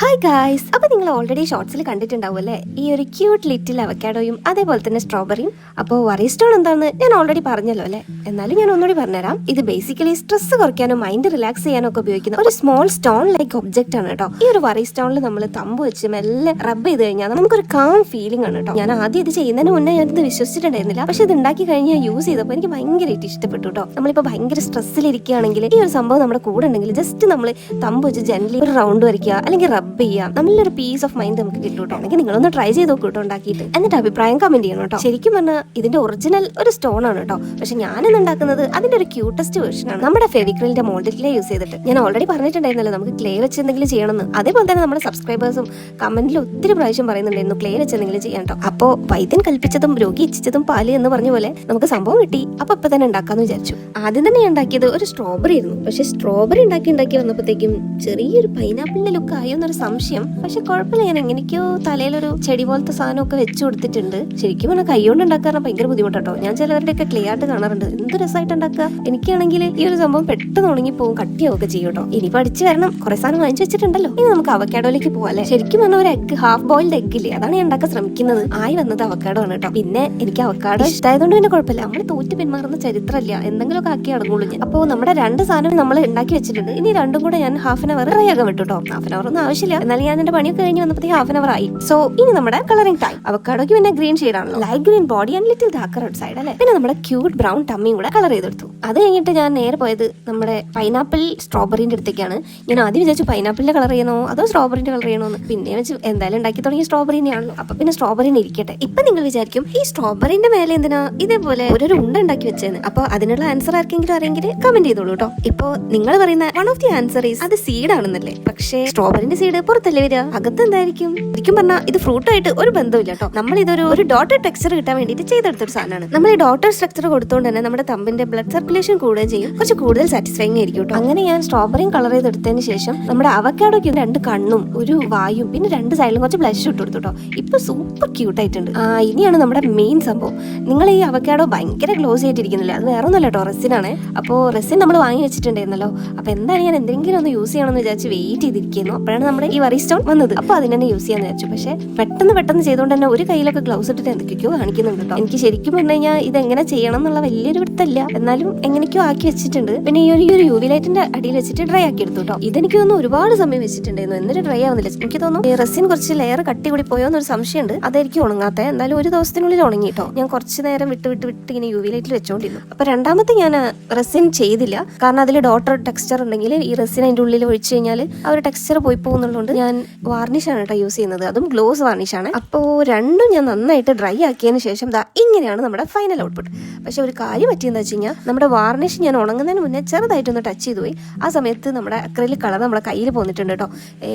Hi guys അപ്പൊ നിങ്ങൾ already ഷോർട്സിൽ കണ്ടിട്ടുണ്ടാവും അല്ലേ? ഈ ഒരു ക്യൂട്ട് ലിറ്റിൽ അവക്കാഡോയും അതേപോലെ തന്നെ സ്ട്രോബെറിയും അപ്പോൾ വറി സ്റ്റോൺ എന്താണെന്ന് ഞാൻ ഓൾറെഡി പറഞ്ഞല്ലോ അല്ലേ? എന്നാലും ഞാൻ ഒന്നുകൂടി പറഞ്ഞുതരാം. ഇത് ബേസിക്കലി സ്ട്രെസ് കുറയ്ക്കാനും മൈൻഡ് റിലാക്സ് ചെയ്യാനും ഒക്കെ ഉപയോഗിക്കുന്ന ഒരു സ്മോൾ സ്റ്റോൺ ലൈക്ക് ഒബ്ജക്റ്റ് ആണ് കേട്ടോ. ഈ ഒരു വറി സ്റ്റോണിൽ നമ്മൾ തമ്പ് വെച്ച് മെല്ലെ റബ്ബ് ചെയ്ത് കഴിഞ്ഞാൽ നമുക്കൊരു കാം ഫീലിംഗ് ആണ് കേട്ടോ. ഞാൻ ആദ്യം ഇത് ചെയ്യുന്നതിന് മുന്നേ ഞാൻ ഇത് വിശ്വസിച്ചിട്ടുണ്ടായിരുന്നില്ല. പക്ഷെ ഇത് ഉണ്ടാക്കി കഴിഞ്ഞ് ഞാൻ യൂസ് ചെയ്തപ്പോൾ എനിക്ക് ഭയങ്കരമായിട്ട് ഇഷ്ടപ്പെട്ടു കേട്ടോ. നമ്മളിപ്പോൾ ഭയങ്കര സ്ട്രെസ്സിലിരിക്കുകയാണെങ്കിൽ ഈ ഒരു സംഭവം നമ്മുടെ കൂടെ ഉണ്ടെങ്കിൽ ജസ്റ്റ് നമ്മൾ തമ്പ് വെച്ച് ജനലി ഒരു റൗണ്ട് വരയ്ക്കുക അല്ലെങ്കിൽ റബ്ബ് ചെയ്യുക നല്ലൊരു പീസ് ഓഫ് മൈൻഡ് നമുക്ക് കിട്ടും അല്ലെങ്കിൽ നിങ്ങളൊന്ന് ട്രൈ ചെയ്ത് നോക്കൂ ഉണ്ടാക്കിയിട്ട്. എന്നിട്ട് അഭിപ്രായം കമന്റ് ചെയ്യണം കേട്ടോ. ശരിക്കും പറഞ്ഞാൽ ഇതിന്റെ ഒറിജിനൽ ഒരു സ്റ്റോൺ ആണ് കേട്ടോ. പക്ഷെ ഞാനിന്ന് ഉണ്ടാക്കുന്നത് അതിന്റെ ഒരു ക്യൂട്ടസ്റ്റ് ആണ്. നമ്മുടെ ഫെവിക്രിലിന്റെ മോൾഡ് ക്ലേ യൂസ് ചെയ്തിട്ട്. ഞാൻ ഓൾറെഡി പറഞ്ഞിട്ടുണ്ടായിരുന്നല്ലോ നമുക്ക് ക്ലേ വെച്ച് എന്തെങ്കിലും ചെയ്യണമെന്ന്. അതേപോലെ തന്നെ നമ്മുടെ സബ്സ്ക്രൈബേഴ്സും കമന്റിൽ ഒത്തിരി പ്രാവശ്യം പറയുന്നുണ്ടായിരുന്നു ക്ലേ വെച്ച് എന്തെങ്കിലും ചെയ്യാൻ കേട്ടോ. അപ്പോ വൈദ്യൻ കൽപ്പിച്ചതും രോഗി ഇച്ഛിച്ചതും പാൽ എന്ന് പറഞ്ഞ പോലെ നമുക്ക് സംഭവം കിട്ടി. അപ്പൊ ഇപ്പൊ തന്നെ ഉണ്ടാക്കാന്ന് വിചാരിച്ചു. ആദ്യം തന്നെ ഉണ്ടാക്കിയത് ഒരു സ്ട്രോബെറി ആയിരുന്നു. പക്ഷെ സ്ട്രോബെറി ഉണ്ടാക്കി ഉണ്ടാക്കി വന്നപ്പോഴത്തേക്കും ചെറിയൊരു പൈനാപ്പിളിന്റെ ലുക്ക് ആയോ എന്നൊരു സംശയം. പക്ഷെ കുഴപ്പമില്ല. ഞാൻ എങ്ങനെയൊക്കെയോ തലയിലൊരു ചെടി പോലത്തെ സാധനമൊക്കെ വെച്ചു കൊടുത്തിട്ടുണ്ട്. ശരിക്കും പറഞ്ഞാൽ കൈകൊണ്ട് ഉണ്ടാക്കാൻ ഭയങ്കര ബുദ്ധിമുട്ടോ ഞാൻ ചിലവരുടെയൊക്കെ ക്ലിയർ ആയിട്ട് കാണാറുണ്ട്. എന്ത് രസമായിട്ട് ഉണ്ടാക്കുക? എനിക്കാണെങ്കിൽ ഈ ഒരു സംഭവം പെട്ടെന്ന് ഉണങ്ങി പോകും കട്ടിയാവൊക്കെ ചെയ്യും ഇനി പഠിച്ചു വരണം. കുറെ സാധനം വാങ്ങിച്ചു വെച്ചിട്ടുണ്ടല്ലോ. ഇനി നമുക്ക് അവക്കാഡോയിലേക്ക് പോവാല്ലേ ശരിക്കും പറഞ്ഞാൽ ഒരു എഗ് ഹാഫ് ബോയിൽഡ് എഗ് ഇല്ലേ? അതാണ് ഞാൻ ഉണ്ടാക്കാൻ ശ്രമിക്കുന്നത്. ആയി വന്നത് അവക്കാഡോ ആണ് കേട്ടോ. പിന്നെ എനിക്ക് അവക്കാഡോ ഇഷ്ടമായതുകൊണ്ട് പിന്നെ കുഴപ്പമില്ല. നമ്മൾ തോറ്റ് പിന്മാറുന്ന ചരിത്രമില്ല? എന്തെങ്കിലുമൊക്കെ ആക്കി അടങ്ങുള്ളൂ ഞാൻ. അപ്പോൾ നമ്മുടെ രണ്ട് സാധനം നമ്മൾ ഉണ്ടാക്കി വെച്ചിട്ടുണ്ട്. ഇനി രണ്ടും കൂടെ ഞാൻ ഹാഫ് ആൻ അവർ ഡ്രൈ ആകാൻ വിട്ടു കേട്ടോ. ഹാഫ് ആൻ അവർ ഒന്നും ആവശ്യമില്ല. എന്നാലും ഞാൻ എന്റെ പണിയൊക്കെ കഴിഞ്ഞ് വന്നപ്പോഴത്തേക്ക് ഹാഫ് ആൻ അവർ ആയി. സോ ഇനി നമ്മുടെ കളറിംഗ് ടൈം അവക്കാടോക്ക് പിന്നെ ഗ്രീൻ ഷെയ്ഡ് ആണല്ലോ. Light green body and little darker outside അല്ലേ? പിന്നെ നമ്മുടെ ക്യൂട്ട് ബ്രൗൺ ടമ്മിയും കൂടെ കളർ ചെയ്തെടുത്തു. അത് കഴിഞ്ഞിട്ട് ഞാൻ നേരെ പോയത് നമ്മുടെ പൈനാപ്പിൾ സ്ട്രോബെറിന്റെ അടുത്തേക്കാണ്. ഞാൻ ആദ്യം വിചാരിച്ചു പൈനാപ്പിളിന്റെ കളർ ചെയ്യണോ? അതോ സ്ട്രോബെറിന്റെ കളർ ചെയ്യണോന്ന്. പിന്നെ വെച്ച് എന്തായാലും ഉണ്ടാക്കി തുടങ്ങിയ സ്ട്രോബെറിനെയാണല്ലോ അപ്പൊ പിന്നെ സ്ട്രോബെറിനെ ഇരിക്കട്ടെ. ഇപ്പൊ നിങ്ങൾ വിചാരിക്കും ഈ സ്ട്രോബെറിന്റെ മേലെ എന്തിനാ ഇതേപോലെ ഒരു ഉണ്ട ഉണ്ടാക്കി വെച്ചേന്ന്? അപ്പൊ അതിനുള്ള ആൻസർ ആർക്കെങ്കിലും അറിയെങ്കിൽ കമന്റ് ചെയ്തോളൂ കേട്ടോ ഇപ്പോ നിങ്ങൾ പറയുന്ന one of the answer is അത് സീഡ് ആണെന്നല്ലേ? പക്ഷേ സ്ട്രോബെറിന്റെ സീഡ് പുറത്തല്ലേ വരിക? അകത്ത് എന്തായിരിക്കും ശരിക്കും പറഞ്ഞാൽ ഇത് ഫ്രൂട്ട് ആയിട്ട് ഒരു ബന്ധമില്ല കേട്ടോ. നമ്മൾ ഇതൊരു ഒരു ഡോട്ടർ ടെക്സ്ചർ കിട്ടാൻ വേണ്ടിയിട്ട് ചെയ്തെടുത്തൊരു സാധനമാണ്. നമ്മൾ ഈ ഡോട്ടർ സ്ട്രക്ചർ കൊടുത്തുകൊണ്ട് തന്നെ നമ്മുടെ തമ്പിന്റെ ബ്ലഡ് സർക്കുലേഷൻ കൂടുകയും ചെയ്യും. കുറച്ച് കൂടുതൽ സാറ്റിസ്ഫൈങ് ആയിരിക്കും കേട്ടോ. അങ്ങനെ ഞാൻ സ്ട്രോബെറിയും കളർ ചെയ്തെടുത്തതിന് ശേഷം നമ്മുടെ അവക്കാടോക്ക് രണ്ട് കണ്ണും ഒരു വായും പിന്നെ രണ്ട് സൈഡിലും കുറച്ച് ബ്ലഷ് ഇട്ട് കൊടുത്തു കേട്ടോ. ഇപ്പൊ സൂപ്പർ ക്യൂട്ട് ആയിട്ടുണ്ട് ആ ഇനിയാണ് നമ്മുടെ മെയിൻ സംഭവം. നിങ്ങൾ ഈ അവക്കാടോ ഭയങ്കര ക്ലോസ് ആയിട്ടിരിക്കുന്നില്ല? അത് വേറെ ഒന്നല്ല കേട്ടോ റെസിനാണ്. അപ്പോൾ റെസിൻ നമ്മൾ വാങ്ങി വെച്ചിട്ടുണ്ടായിരുന്നല്ലോ. അപ്പൊ എന്തായാലും ഞാൻ എന്തെങ്കിലും ഒന്ന് യൂസ് ചെയ്യണമെന്ന് വിചാരിച്ച് വെയിറ്റ് ചെയ്തിരിക്കുന്നു. അപ്പോഴാണ് നമ്മുടെ ഈ വറി സ്റ്റോൺ വന്നത്. അപ്പൊ അതിനെ തന്നെ യൂസ് ചെയ്യാന്ന് വിചാരിച്ചു. പക്ഷേ പെട്ടെന്ന് പെട്ടെന്ന് ചെയ്തുകൊണ്ട് തന്നെ ഒരു കയ്യിലൊക്കെ ഗ്ലൗസ് ഇട്ടിട്ട് എന്തൊക്കെയോ കാണിക്കുന്നുണ്ട് കേട്ടോ എനിക്ക് ശരിക്കും പറഞ്ഞു കഴിഞ്ഞാൽ ഇത് എങ്ങനെ ചെയ്യണം എന്നുള്ള വലിയൊരു പിടുത്തല്ല എന്നാലും എങ്ങനെയൊക്കെയോ ആക്കി വെച്ചിട്ടുണ്ട്. പിന്നെ ഈ ഒരു യു വി ലൈറ്റിന്റെ അടിയിൽ വെച്ചിട്ട് ഡ്രൈ ആക്കി എടുത്തു കേട്ടോ ഇതെനിക്ക് തോന്നുന്നു ഒരുപാട് സമയം വെച്ചിട്ടുണ്ടായിരുന്നു. എന്നിട്ട് ഡ്രൈ ആവുന്നില്ല. എനിക്ക് തോന്നുന്നു ഈ റെസിൻ കുറച്ച് ലെയർ കട്ടി കൂടി പോയോ എന്നൊരു സംശയമുണ്ട്. അതായിരിക്കും ഉണങ്ങാത്ത. എന്തായാലും ഒരു ദിവസത്തിനുള്ളിൽ ഉണങ്ങി കേട്ടോ ഞാൻ കുറച്ച് നേരം വിട്ട് വിട്ട് വിട്ട് ഇങ്ങനെ യു വി ലൈറ്റിൽ വെച്ചോണ്ടിരുന്നു. അപ്പൊ രണ്ടാമത്തെ ഞാൻ റെസിൻ ചെയ്തില്ല. കാരണം അതിൽ ഡോട്ടർ ടെക്സ്ചർ ഉണ്ടെങ്കിൽ ഈ റെസിൻ അതിന്റെ ഉള്ളിൽ ഒഴിച്ചു കഴിഞ്ഞാൽ ആ ഒരു ടെക്സ്ചർ പോയി പോകുന്നുള്ളതുകൊണ്ട് ഞാൻ വാർണിഷാണ് കേട്ടോ യൂസ് ചെയ്യുന്നത്. അതും ഗ്ലോസ് വാർണിഷാണ്. അപ്പോൾ രണ്ടും ഞാൻ നന്നായിട്ട് ഡ്രൈ ആക്കിയതിന് ശേഷം ദാ ഇങ്ങനെയാണ് നമ്മുടെ ഫൈനൽ ഔട്ട്പുട്ട് പക്ഷെ ഒരു കാര്യം പറ്റിയെന്ന് വെച്ച് കഴിഞ്ഞാൽ നമ്മുടെ വാർണിഷ് ഞാൻ ഉണങ്ങുന്നതിന് മുന്നേ ചെറുതായിട്ടൊന്ന് ടച്ച് ചെയ്തു പോയി. ആ സമയത്ത് നമ്മുടെ അക്രലിക് കളർ നമ്മുടെ കയ്യിൽ പോന്നിട്ടുണ്ട് കേട്ടോ.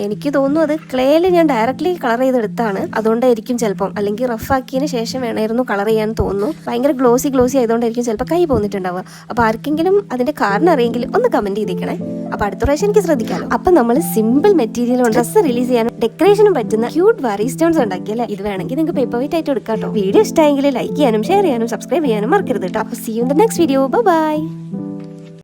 എനിക്ക് തോന്നുന്നു അത് ക്ലേയിൽ ഞാൻ ഡയറക്റ്റ്ലി കളർ ചെയ്തെടുത്താണ്. അതുകൊണ്ടായിരിക്കും ചിലപ്പം. അല്ലെങ്കിൽ റഫ് ആക്കിയതിന് ശേഷം വേണമായിരുന്നു കളർ ചെയ്യാൻ തോന്നുന്നു. ഭയങ്കര ഗ്ലോസി ഗ്ലോസി ആയതുകൊണ്ടായിരിക്കും ചിലപ്പോൾ കൈ പോന്നിട്ടുണ്ടാവുക. അപ്പോൾ ആർക്കെങ്കിലും അതിന്റെ കാരണം അറിയെങ്കിൽ ഒന്ന് കമന്റ് ചെയ്തേക്കണേ. അപ്പൊ അടുത്ത പ്രാവശ്യം എനിക്ക് ശ്രദ്ധിക്കാമല്ലോ അപ്പൊ നമ്മൾ സിമ്പിൾ മെറ്റീരിയൽ ഡ്രസ്സ് റിലീസ് ചെയ്യാനും ഡെക്കറേഷനും പറ്റുന്ന ക്യൂട്ട് വറി സ്റ്റോൺസ് ഉണ്ടാക്കിയല്ലേ ഇത് വേണമെങ്കിൽ നിങ്ങൾക്ക് പേപ്പർ വെയിറ്റ് ആയിട്ട് എടുക്കാം വീഡിയോ ഇഷ്ടമായെങ്കിൽ ലൈക്ക് ചെയ്യാനും ഷെയർ ചെയ്യാനും സബ്സ്ക്രൈബ് ചെയ്യാനും മറക്കരുത് കേട്ടോ. അപ്പൊ see you the next video bye